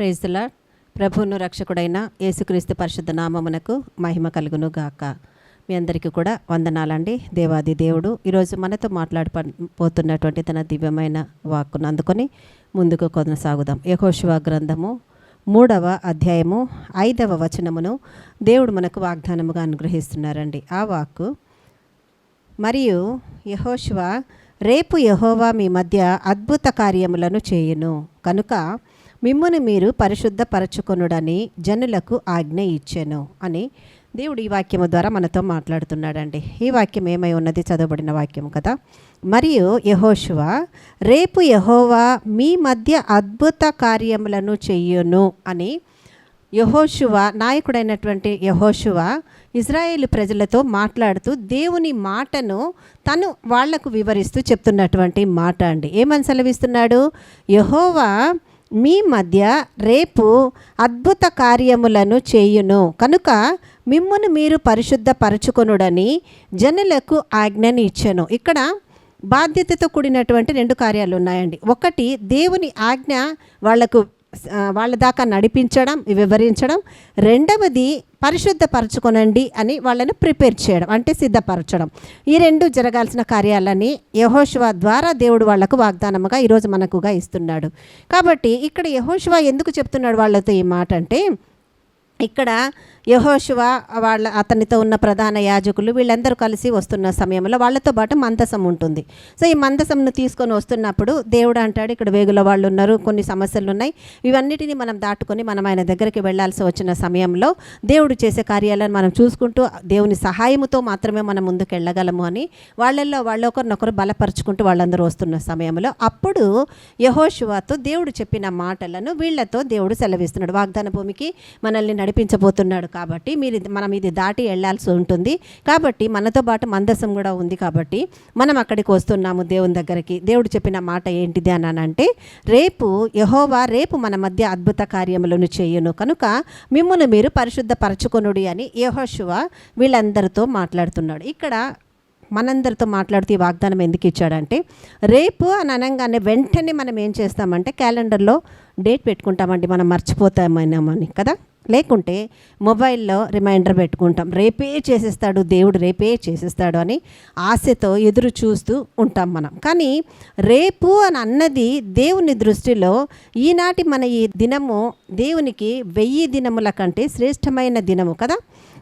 ప్రైజ్లా ప్రభువును రక్షకుడైన యేసుక్రీస్తు పరిశుద్ధ నామమునకు మహిమ కలుగును గాక మీ అందరికీ కూడా వందనాలండి. దేవాది దేవుడు ఈరోజు మనతో మాట్లాడిపోతున్నటువంటి తన దివ్యమైన వాక్కును అందుకొని ముందుకు కొనసాగుదాం. యహోశివ గ్రంథము మూడవ అధ్యాయము ఐదవ వచనమును దేవుడు మనకు వాగ్దానముగా అనుగ్రహిస్తున్నారండి. ఆ వాక్కు మరియు యహోశివ రేపు యహోవా మీ మధ్య అద్భుత కార్యములను చేయును. కనుక మిమ్మును మీరు పరిశుద్ధపరచుకొనుడని జనులకు ఆజ్ఞ ఇచ్చాను అని దేవుడు ఈ వాక్యము ద్వారా మనతో మాట్లాడుతున్నాడండి. ఈ వాక్యం ఏమై ఉన్నది? చదవబడిన వాక్యం కదా. మరియు యహోశువ రేపు యహోవా మీ మధ్య అద్భుత కార్యములను చెయ్యును అని యహోశువ నాయకుడైనటువంటి యహోశువ ఇజ్రాయేల్ ప్రజలతో మాట్లాడుతూ దేవుని మాటను తను వాళ్ళకు వివరిస్తూ చెప్తున్నటువంటి మాట అండి. ఏమని సెలవిస్తున్నాడు? యహోవా మీ మధ్య రేపు అద్భుత కార్యములను చేయును. కనుక మిమ్మును మీరు పరిశుద్ధపరచుకొనుడని జనులకు ఆజ్ఞని ఇచ్చాను ఇక్కడ బాధ్యతతో కూడినటువంటి రెండు కార్యాలు ఉన్నాయండి ఒకటి దేవుని ఆజ్ఞ వాళ్ళకు వాళ్ళ దాకా నడిపించడం వివరించడం. రెండవది పరిశుద్ధపరచుకొనండి అని వాళ్ళని ప్రిపేర్ చేయడం అంటే సిద్ధపరచడం. ఈ రెండు జరగాల్సిన కార్యాలని యహోశివ ద్వారా దేవుడు వాళ్ళకు వాగ్దానముగా ఈరోజు మనకుగా ఇస్తున్నాడు. కాబట్టి ఇక్కడ యహోశివ ఎందుకు చెప్తున్నాడు వాళ్ళతో ఈ మాట అంటే ఇక్కడ యహోశివ వాళ్ళ అతనితో ఉన్న ప్రధాన యాజకులు వీళ్ళందరూ కలిసి వస్తున్న సమయంలో వాళ్ళతో పాటు మందసం ఉంటుంది. సో ఈ మందసంను తీసుకొని వస్తున్నప్పుడు దేవుడు అంటాడు ఇక్కడ వేగుల వాళ్ళు ఉన్నారు కొన్ని సమస్యలు ఉన్నాయి ఇవన్నిటిని మనం దాటుకొని మనం ఆయన దగ్గరికి వెళ్ళాల్సి వచ్చిన సమయంలో దేవుడు చేసే కార్యాలను మనం చూసుకుంటూ దేవుని సహాయముతో మాత్రమే మనం ముందుకు వెళ్ళగలము అని వాళ్ళల్లో వాళ్ళొకరినొకరు బలపరుచుకుంటూ వాళ్ళందరూ వస్తున్న సమయంలో అప్పుడు యహోశివతో దేవుడు చెప్పిన మాటలను వీళ్ళతో దేవుడు సెలవిస్తున్నాడు. వాగ్దాన భూమికి మనల్ని నడిపించబోతున్నాడు కాబట్టి మీరు ఇది- మనం ఇది దాటి వెళ్ళాల్సి ఉంటుంది. కాబట్టి మనతో పాటు మందసం కూడా ఉంది కాబట్టి మనం అక్కడికి వస్తున్నాము దేవుని దగ్గరికి. దేవుడు చెప్పిన మాట ఏంటిది అని అంటే రేపు యహోవా రేపు మన మధ్య అద్భుత కార్యములను చేయును. కనుక మిమ్మల్ని మీరు పరిశుద్ధపరచుకొనుడి అని యహోశువ వీళ్ళందరితో మాట్లాడుతున్నాడు. ఇక్కడ మనందరితో మాట్లాడుతూ ఈ వాగ్దానం ఎందుకు ఇచ్చాడంటే రేపు అని అనగానే వెంటనే మనం ఏం చేస్తామంటే క్యాలెండర్లో డేట్ పెట్టుకుంటామండి. మనం మర్చిపోతామని కదా. లేకుంటే మొబైల్లో రిమైండర్ పెట్టుకుంటాం. రేపే చేసేస్తాడు దేవుడు రేపే చేసేస్తాడు అని ఆశతో ఎదురు చూస్తూ ఉంటాం మనం. కానీ రేపు అని అన్నది దేవుని దృష్టిలో ఈనాటి మన ఈ దినము దేవునికి వెయ్యి దినముల కంటే శ్రేష్టమైన దినము కదా?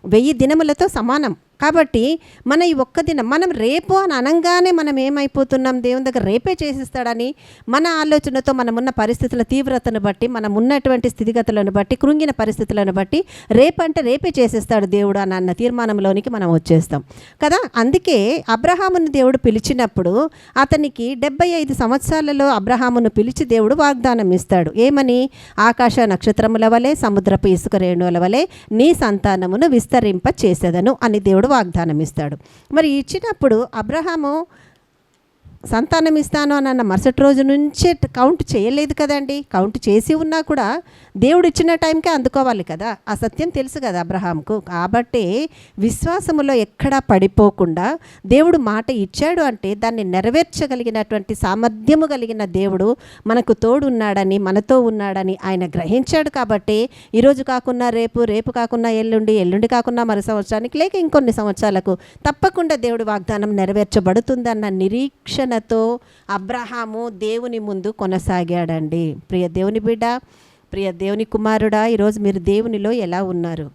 వెయ్యి దినములతో సమానం. కాబట్టి మన ఈ ఒక్క దినం మనం రేపు అని అనగానే మనం ఏమైపోతున్నాం? దేవుని దగ్గర రేపే చేసిస్తాడని మన ఆలోచనతో మనం ఉన్న పరిస్థితుల తీవ్రతను బట్టి మనం ఉన్నటువంటి స్థితిగతులను బట్టి కృంగిన పరిస్థితులను బట్టి రేపంటే రేపే చేసేస్తాడు దేవుడు అని అన్న తీర్మానంలోనికి మనం వచ్చేస్తాం. కదా? అందుకే అబ్రహామును దేవుడు పిలిచినప్పుడు అతనికి డెబ్బై ఐదు సంవత్సరాలలో అబ్రహామును పిలిచి దేవుడు వాగ్దానం ఇస్తాడు. ఏమని? ఆకాశ నక్షత్రముల వలె సముద్రపు ఇసుక రేణువుల వలె నీ సంతానమును విస్తరింప చేసేదను అని దేవుడు వాగ్దానం ఇస్తాడు మరి ఇచ్చినప్పుడు అబ్రహాము సంతానం ఇస్తాను అని అన్న మరుసటి రోజు నుంచే కౌంట్ చేయలేదు కదండి. కౌంట్ చేసి ఉన్నా కూడా దేవుడు ఇచ్చిన టైంకే అందుకోవాలి కదా. ఆ సత్యం తెలుసు కదా అబ్రహాంకు కాబట్టి విశ్వాసములో ఎక్కడా పడిపోకుండా దేవుడు మాట ఇచ్చాడు అంటే దాన్ని నెరవేర్చగలిగినటువంటి సామర్థ్యము కలిగిన దేవుడు మనకు తోడున్నాడని మనతో ఉన్నాడని ఆయన గ్రహించాడు కాబట్టి ఈరోజు కాకుండా రేపు రేపు కాకుండా ఎల్లుండి ఎల్లుండి కాకుండా మరు సంవత్సరానికి లేక ఇంకొన్ని సంవత్సరాలకు తప్పకుండా దేవుడు వాగ్దానం నెరవేర్చబడుతుందన్న నిరీక్షణ నిరీక్షణతో అబ్రహాము దేవుని ముందు కొనసాగాడండి. ప్రియ దేవుని బిడ్డ ప్రియ దేవుని కుమారుడా ఈరోజు మీరు దేవునిలో ఎలా ఉన్నారు?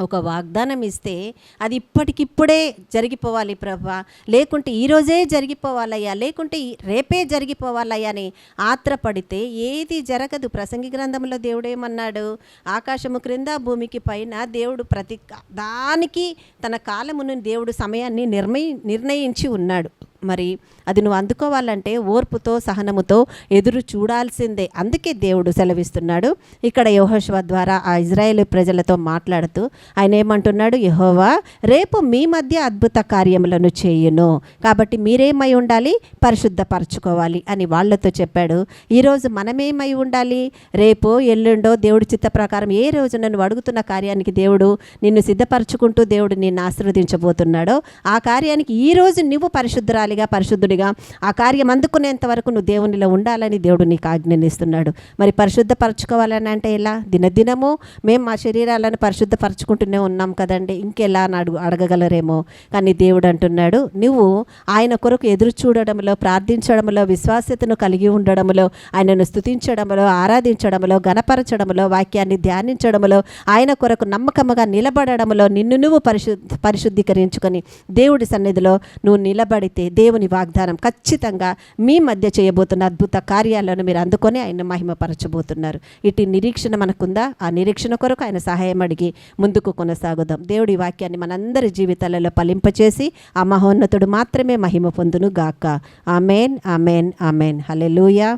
ఒక వాగ్దానం ఇస్తే అది ఇప్పటికిప్పుడే జరిగిపోవాలి ప్రభా. లేకుంటే ఈరోజే జరిగిపోవాలయ్యా లేకుంటే రేపే జరిగిపోవాలయ్యా అని ఆత్రపడితే ఏది జరగదు. ప్రసంగి గ్రంథంలో దేవుడు ఏమన్నాడు ఆకాశము క్రింద భూమికి పైన దేవుడు ప్రతి దానికి తన కాలమును దేవుడు సమయాన్ని నిర్మయి నిర్ణయించి ఉన్నాడు. మరి అది నువ్వు అందుకోవాలంటే ఓర్పుతో సహనముతో ఎదురు చూడాల్సిందే. అందుకే దేవుడు సెలవిస్తున్నాడు. ఇక్కడ యహోశివ ద్వారా ఆ ఇజ్రాయేల్ ప్రజలతో మాట్లాడుతూ ఆయన ఏమంటున్నాడు? యహోవా రేపు మీ మధ్య అద్భుత కార్యములను చేయును. కాబట్టి మీరేమై ఉండాలి? పరిశుద్ధపరచుకోవాలి అని వాళ్ళతో చెప్పాడు. ఈరోజు మనమేమై ఉండాలి? రేపు ఎల్లుండో దేవుడి చిత్త ప్రకారం ఏ రోజు నన్ను అడుగుతున్న కార్యానికి దేవుడు నిన్ను సిద్ధపరచుకుంటూ దేవుడు నిన్ను ఆశీర్వదించబోతున్నాడో ఆ కార్యానికి ఈ రోజు నువ్వు పరిశుద్ధరాలి నీతిమంతురాలిగా పరిశుద్ధుడిగా. ఆ కార్యం అందుకునేంత వరకు నువ్వు దేవునిలో ఉండాలని దేవుడు నీకు ఆజ్ఞనిస్తున్నాడు. మరి పరిశుద్ధపరచుకోవాలని అంటే ఎలా? దినదినము మేము మా శరీరాలను పరిశుద్ధపరచుకుంటూనే ఉన్నాం కదండి. ఇంకెలా అని అడుగు అడగగలరేమో. కానీ దేవుడు అంటున్నాడు నువ్వు ఆయన కొరకు ఎదురు చూడడంలో ప్రార్థించడంలో విశ్వాస్యతను కలిగి ఉండడంలో ఆయనను స్తుతించడంలో ఆరాధించడంలో గణపరచడంలో వాక్యాన్ని ధ్యానించడంలో ఆయన కొరకు నమ్మకముగా నిలబడడంలో నిన్ను నువ్వు పరిశుద్ధ పరిశుద్ధీకరించుకొని దేవుడి సన్నిధిలో నువ్వు నిలబడితే దేవుని వాగ్దానం ఖచ్చితంగా మీ మధ్య చేయబోతున్న అద్భుత కార్యాలను మీరు అందుకొని ఆయన మహిమపరచబోతున్నారు. ఇటు నిరీక్షణ మనకుందా? ఆ నిరీక్షణ కొరకు ఆయన సహాయం అడిగి ముందుకు కొనసాగుదాం. దేవుడి వాక్యాన్ని మనందరి జీవితాలలో ఫలింపచేసి ఆ మహోన్నతుడు మాత్రమే మహిమ పొందును గాక ఆమెన్ ఆమెన్ ఆమెన్. లూయా